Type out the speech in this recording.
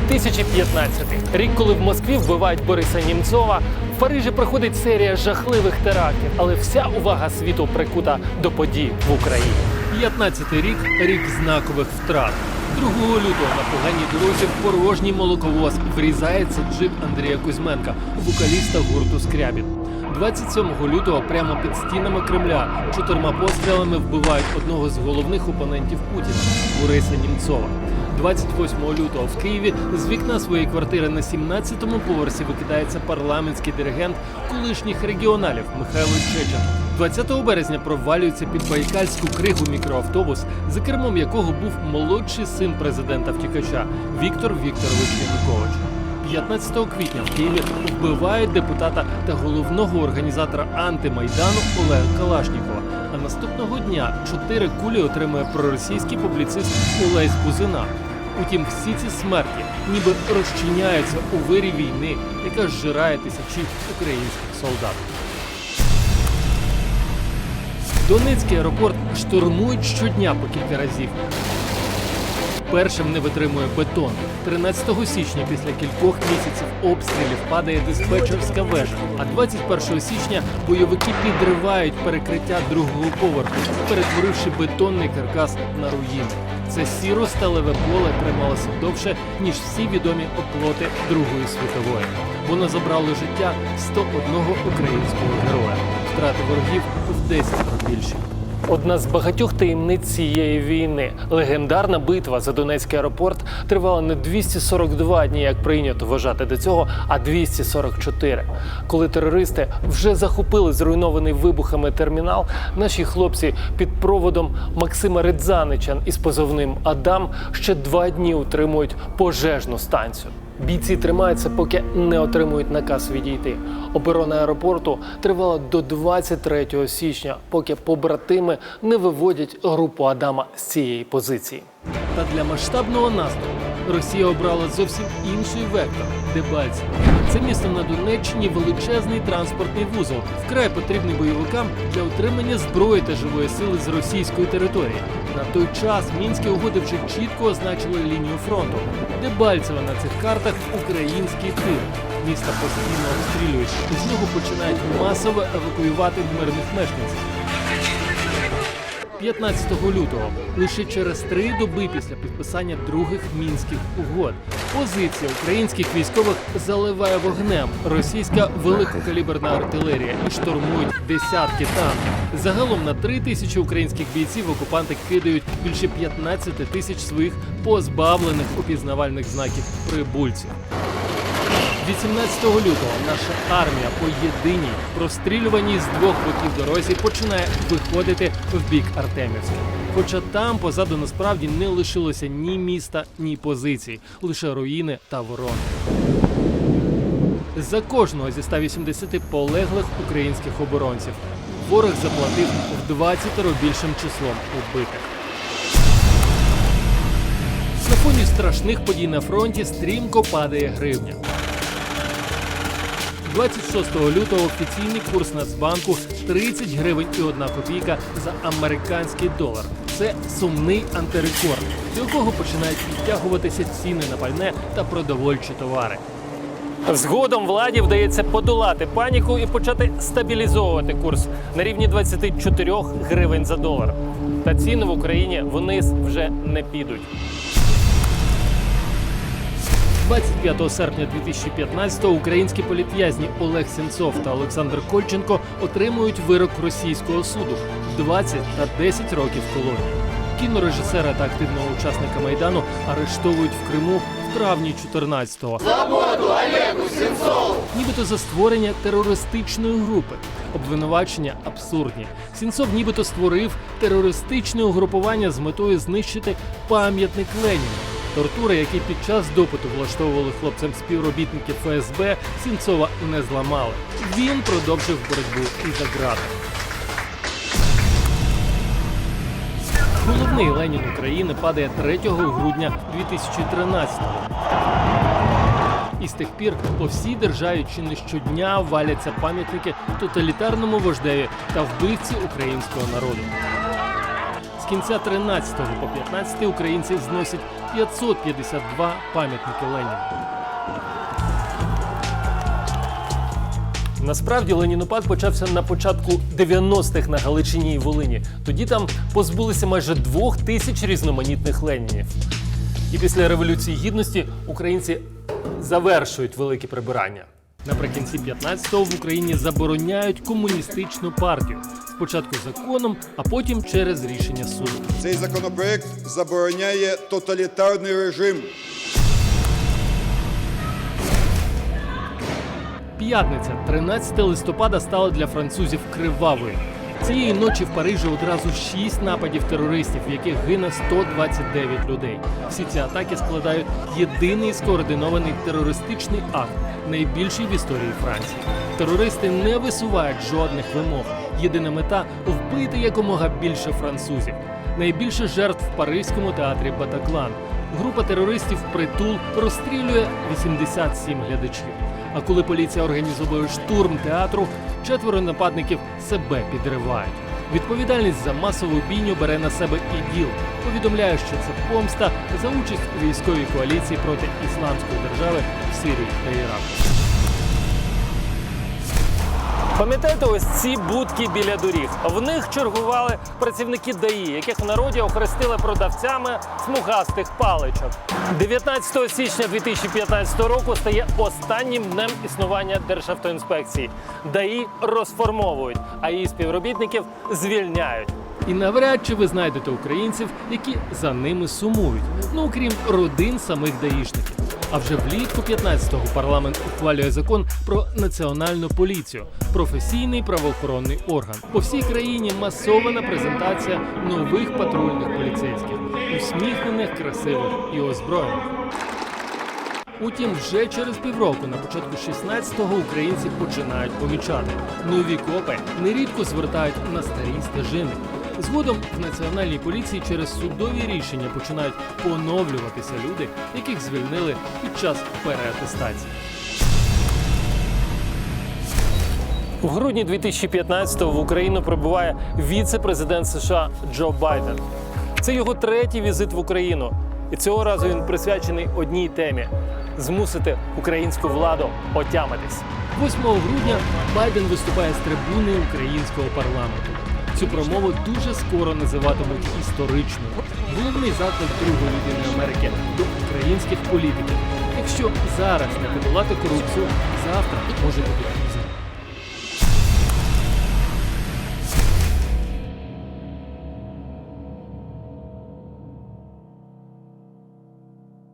2015 рік, коли в Москві вбивають Бориса Німцова. В Парижі проходить серія жахливих терактів, але вся увага світу прикута до подій в Україні. 15-й рік рік знакових втрат. 2 лютого на поганій дорозі в порожній молоковоз врізається джип Андрія Кузьменка, вокаліста гурту Скрябін. 27 лютого прямо під стінами Кремля чотирма пострілами вбивають одного з головних опонентів Путіна Бориса Німцова. 28 лютого в Києві з вікна своєї квартири на 17-му поверсі викидається парламентський диригент колишніх регіоналів Михайло Чечен. 20 березня провалюється під Байкальську кригу мікроавтобус, за кермом якого був молодший син президента втікача Віктор Вікторович Янукович. 15 квітня в Києві вбивають депутата та головного організатора антимайдану Олега Калашнікова. А наступного дня чотири кулі отримує проросійський публіцист Олесь Бузина. Утім, всі ці смерті ніби розчиняються у вирі війни, яка зжирає тисячі українських солдат. Донецький аеропорт штурмують щодня по кілька разів. Першим не витримує бетон. 13 січня після кількох місяців обстрілів падає диспетчерська вежа. А 21 січня бойовики підривають перекриття другого поверху, перетворивши бетонний каркас на руїни. Це сіро сталеве поле трималося довше ніж всі відомі оплоти Другої світової. Воно забрало життя 101 українського героя. Втрати ворогів в 10 більші. Одна з багатьох таємниць цієї війни. Легендарна битва за Донецький аеропорт тривала не 242 дні, як прийнято вважати до цього, а 244. Коли терористи вже захопили зруйнований вибухами термінал, наші хлопці під проводом Максима Редзанича із позовним Адам ще два дні утримують пожежну станцію. Бійці тримаються, поки не отримують наказ відійти. Оборона аеропорту тривала до 23 січня, поки побратими не виводять групу Адама з цієї позиції. Та для масштабного наступу Росія обрала зовсім інший вектор Дебальцево. Це місто на Донеччині величезний транспортний вузол, вкрай потрібний бойовикам для отримання зброї та живої сили з російської території. На той час мінські угоди вже чітко означили лінію фронту. Дебальцево на цих картах український тил. Міста постійно обстрілюють, і з нього починають масово евакуювати мирних мешканців. 15 лютого, лише через три доби після підписання других мінських угод, позиція українських військових заливає вогнем російська великокаліберна артилерія і штурмують десятки танків. Загалом на три тисячі українських бійців окупанти кидають більше 15 тисяч своїх позбавлених опізнавальних знаків прибульців. 18 лютого наша армія по єдиній прострілюваній з двох боків дорозі починає виходити в бік Артемівська. Хоча там позаду насправді не лишилося ні міста, ні позицій, лише руїни та ворони. За кожного зі 180 полеглих українських оборонців ворог заплатив в 20 більшим числом убитих. На фоні страшних подій на фронті стрімко падає гривня. 26 лютого офіційний курс Нацбанку 30 гривень і 1 копійка за американський долар. Це сумний антирекорд, до якого починають підтягуватися ціни на пальне та продовольчі товари. Згодом владі вдається подолати паніку і почати стабілізовувати курс на рівні 24 гривень за долар. Та ціни в Україні вниз вже не підуть. 25 серпня 2015-го українські політв'язні Олег Сенцов та Олександр Кольченко отримують вирок російського суду 20 та 10 років колонії. Кінорежисера та активного учасника майдану арештовують в Криму в травні 14-го. Свободу Олегу Сенцову! Нібито за створення терористичної групи. Обвинувачення абсурдні. Сінцов нібито створив терористичне угрупування з метою знищити пам'ятник Леніна. Тортури, які під час допиту влаштовували хлопцям співробітники ФСБ, Сінцова не зламали. Він продовжив боротьбу і за ґратами. Головний Ленін України падає 3 грудня 2013-го. І з тих пір по всій державі чи не щодня валяться пам'ятники тоталітарному вождеві та вбивці українського народу. З кінця 13 по 15 українці зносять 552 пам'ятники Леніну. Насправді ленінопад почався на початку 90-х на Галичині і Волині. Тоді там позбулися майже двох тисяч різноманітних ленінів. І після революції гідності українці завершують велике прибирання. Наприкінці 15-го в Україні забороняють комуністичну партію. Спочатку законом, а потім через рішення суду. Цей законопроект забороняє тоталітарний режим. П'ятниця, 13 листопада, стала для французів кривавою. Цієї ночі в Парижі одразу шість нападів терористів, в яких гине 129 людей. Всі ці атаки складають єдиний скоординований терористичний акт, найбільший в історії Франції. Терористи не висувають жодних вимог. Єдина мета вбити якомога більше французів. Найбільше жертв в паризькому театрі Батаклан. Група терористів притул розстрілює 87 глядачів. А коли поліція організовує штурм театру, четверо нападників себе підривають. Відповідальність за масову бійню бере на себе іділ. Повідомляє, що це помста за участь у військовій коаліції проти ісламської держави в Сирії та Іраку. Пам'ятаєте ось ці будки біля доріг? В них чергували працівники ДАІ, яких в народі охрестили продавцями смугастих паличок. 19 січня 2015 року стає останнім днем існування Державтоінспекції. ДАІ розформовують, а її співробітників звільняють. І навряд чи ви знайдете українців, які за ними сумують, ну окрім родин самих даїшників. А вже влітку 15-го парламент ухвалює закон про національну поліцію, професійний правоохоронний орган. По всій країні масована презентація нових патрульних поліцейських, усміхнених, красивих і озброєних. Утім, вже через півроку, на початку 16-го, українці починають помічати. Нові копи нерідко звертають на старі стежини. Згодом в національній поліції через судові рішення починають поновлюватися люди, яких звільнили під час переатестації. У грудні 2015-го в Україну прибуває віце-президент США Джо Байден. Це його третій візит в Україну. І цього разу він присвячений одній темі змусити українську владу отямитись. 8 грудня Байден виступає з трибуни українського парламенту. Цю промову дуже скоро називатимуть історичною. Головний заклик другої людини Америки до українських політиків. Якщо зараз не подолати корупцію, завтра може бути.